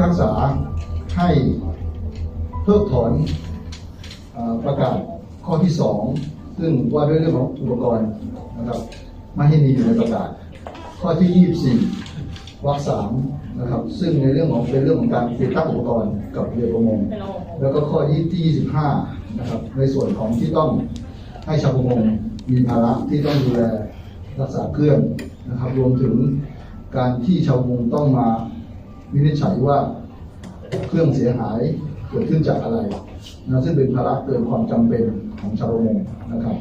พากษาให้เพิกถอนอประกาศข้อที่สองซึ่งว่าด้วยเรื่องของอุปกรณ์นะครับไม่ให้มีอยู่ในประกาศ ข้อที่ 24วรรคสามนะครับซึ่งในเรื่องของเป็นเรื่องของการติดตั้งอุปกรณ์กับเรือประมง แล้วก็ข้อที่ที่25นะครับในส่วนของที่ต้องให้ชาวประมงมีภาระที่ต้องดูแลรักษาเครื่องนะครับรวมถึงการที่ชาวประมงต้องมา วินิจฉัยว่าเครื่องเสียหายเกิดขึ้นจากอะไรนะซึ่งเป็นภาระเกินความจำเป็นของชาวประมงนะครับ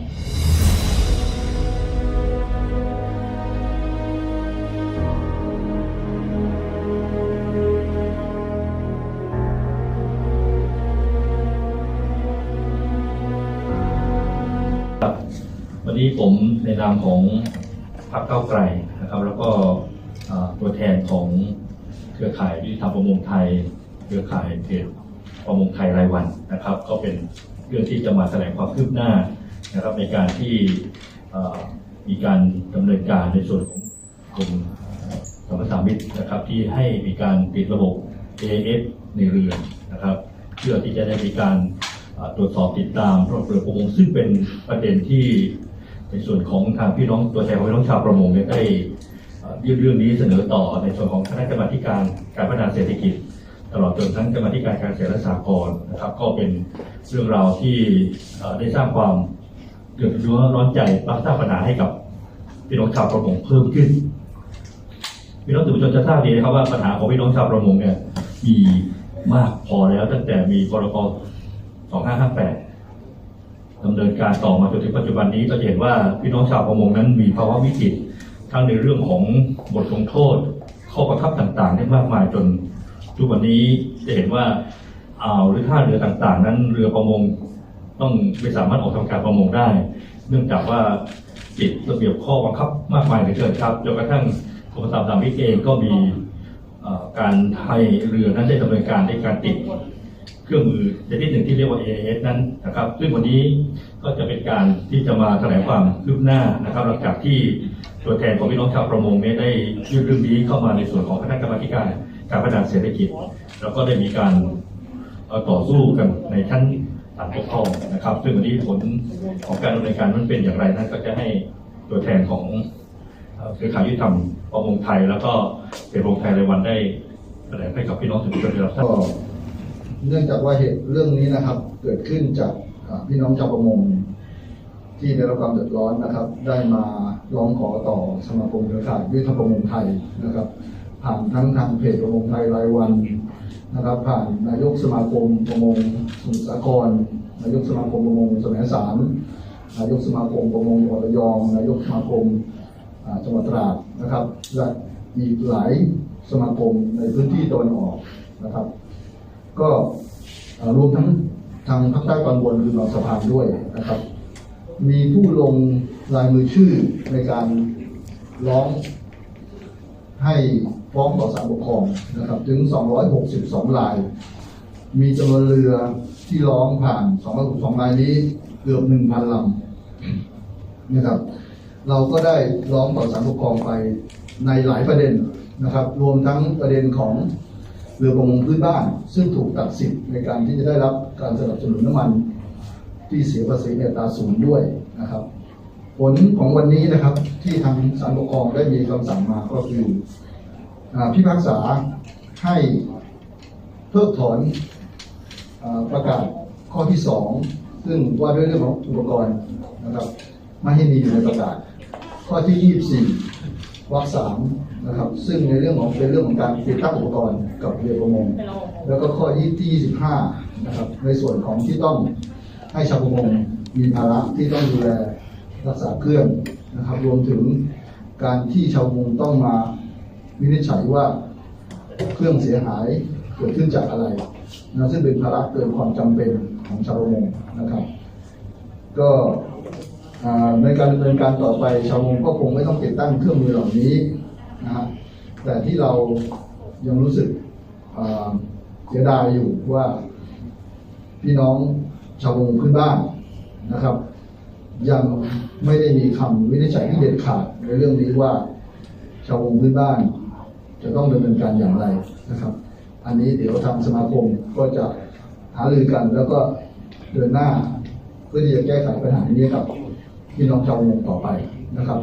วันนี้ผมในนามของพรรคเก้าไกลนะครับ แล้วก็ตัวแทนของ เครือข่ายยุติธรรมประมงไทย เครือข่ายเพจประมงไทยรายวันนะครับ ก็เป็นเรื่องที่จะมาแสดงความคืบหน้านะครับในการที่มีการดำเนินการในส่วนของกรมสรรพสามิตนะครับที่ให้มีการติดระบบ AS ในเรือนะครับ เพื่อที่จะได้มีการตรวจสอบติดตามรถเรือประมงซึ่งเป็นประเด็นที่ในส่วนของทางพี่น้องตัวแทนของพี่น้องชาวประมงได้ ยื่นเรื่องนี้เสนอต่อในส่วนของคณะกรรมการการพัฒนาเศรษฐกิจ ตลอดจนทั้งกรรมการการเกษตรและสหกรณ์นะครับ ก็เป็นเรื่องราวที่ได้สร้างความเดือดร้อนร้อนใจรับทราบปัญหาให้กับพี่น้องชาวประมงเพิ่มขึ้นพี่น้องสื่อมวลชนจะทราบดีนะครับว่าปัญหาของพี่น้องชาวประมงเนี่ยมีมากพอแล้วตั้งแต่มีพรก2558ดำเนินการต่อมาจนถึงปัจจุบันนี้ก็จะเห็นว่าพี่น้องชาวประมงนั้นมีภาวะวิกฤต ทั้งในเรื่องของบทลงโทษ ข้อบังคับต่างๆได้มากมายจนทุกวันนี้จะเห็นว่าอ่าวหรือท่าเรือต่างๆ นั้นเรือประมงต้องไม่สามารถออกทำการประมงได้ เนื่องจากว่าติดระเบียบข้อบังคับมากมายเหลือเกินครับจนกระทั่งกรมสรรพสามิเองก็มีการให้เรือนั้นได้ดำเนินการในการติดเครื่องมือชนิดหนึ่งที่เรียกว่า AIS นั้นนะครับ ซึ่งวันนี้ ก็จะเป็นการที่จะมาแถลงความคืบหน้านะครับ หลังจากที่ตัวแทนของพี่น้องชาวประมงเนี่ยได้ยื่นเรื่องนี้เข้ามาในส่วนของคณะกรรมการการพัฒนาเศรษฐกิจ แล้วก็ได้มีการต่อสู้กันในชั้นศาลปกครองนะครับ ซึ่งวันนี้ผลของการดำเนินการมันเป็นอย่างไรนั้นก็จะให้ตัวแทนของเครือข่ายยุติธรรมประมงไทย แล้วก็เพจประมงไทยรายวันได้แถลงให้กับพี่น้องสื่อมวลชนได้รับทราก็บเนื่องจากว่าเหตุเรื่องนี้นะครับ เกิดขึ้นจากพี่น้องชาวประมง ที่ได้รับความเดือดร้อนนะครับ ได้มาร้องขอต่อสมาคมเครือข่ายยุทธประมงไทยนะครับผ่านทั้งทางเพจประมงไทยรายวันนะครับ ผ่านนายกสมาคมประมงสมุทรสาครนายกสมาคมประมงสมัยสารนายกสมาคมประมงจังหวัดระยอง นายกสมาคมจังหวัดตราดนะครับ และอีกหลายสมาคมในพื้นที่ตะวันออกนะครับ ก็รวมทั้งทางภาคใต้ตอนบนคือบาสะพานด้วยนะครับ มีผู้ลงลายมือชื่อในการร้องให้ฟ้องต่อศาลปกครองนะครับ ถึง 262ลาย มีจำนวนเรือที่ร้องผ่าน 262ลายนี้เกือบ 1,000 ลำนะครับ เราก็ได้ร้องต่อศาลปกครองไปในหลายประเด็นนะครับ รวมทั้งประเด็นของเรือประมงพื้นบ้าน ซึ่งถูกตัดสิทธิ์ในการที่จะได้รับการสนับสนุนน้ำมัน ที่เสียภาษีในอัตาศูนย์ด้วยนะครับ ผลของวันนี้นะครับที่ทางศาลปกครองได้มีคำสั่งมาก็คืออพิพากษาให้เพิกถอนอประกาศข้อที่สองซึ่งว่าด้วยเรื่องของอุปกรณ์นะครับไม่ให้มีอยู่ในประกาศ ข้อที่ 24วรรคสามนะครับ ซึ่งในเรื่องของเป็นเรื่องของการติดตั้งอุปกรณ์กับเรือประมง แล้วก็ข้อที่ 25 นะครับ ในส่วนของที่ต้อง ให้ชาวประมงมีภาระที่ต้องดูแลรักษาเครื่องนะครับรวมถึงการที่ชาวประมงต้องมาวินิจฉัยว่าเครื่องเสียหายเกิดขึ้นจากอะไรนะซึ่งเป็นภาระเกินความจำเป็นของชาวประมงนะครับ ก็ในการดำเนินการต่อไปชาวประมงก็คงไม่ต้องติดตั้งเครื่องมือเหล่านี้นะฮะแต่ที่เรายังรู้สึกเสียดายอยู่ว่าพี่น้อง ชาวประมงพื้นบ้านนะครับ ยังไม่ได้มีคำวินิจฉัยที่เด็ดขาดในเรื่องนี้ว่า ชาวประมงพื้นบ้าน จะต้องดำเนินการอย่างไรนะครับ อันนี้เดี๋ยวทางสมาคมก็จะหารือกันแล้วก็เดินหน้าเพื่อที่จะแก้ไขปัญหานี้กับพี่น้องชาวประมงต่อไปนะครับ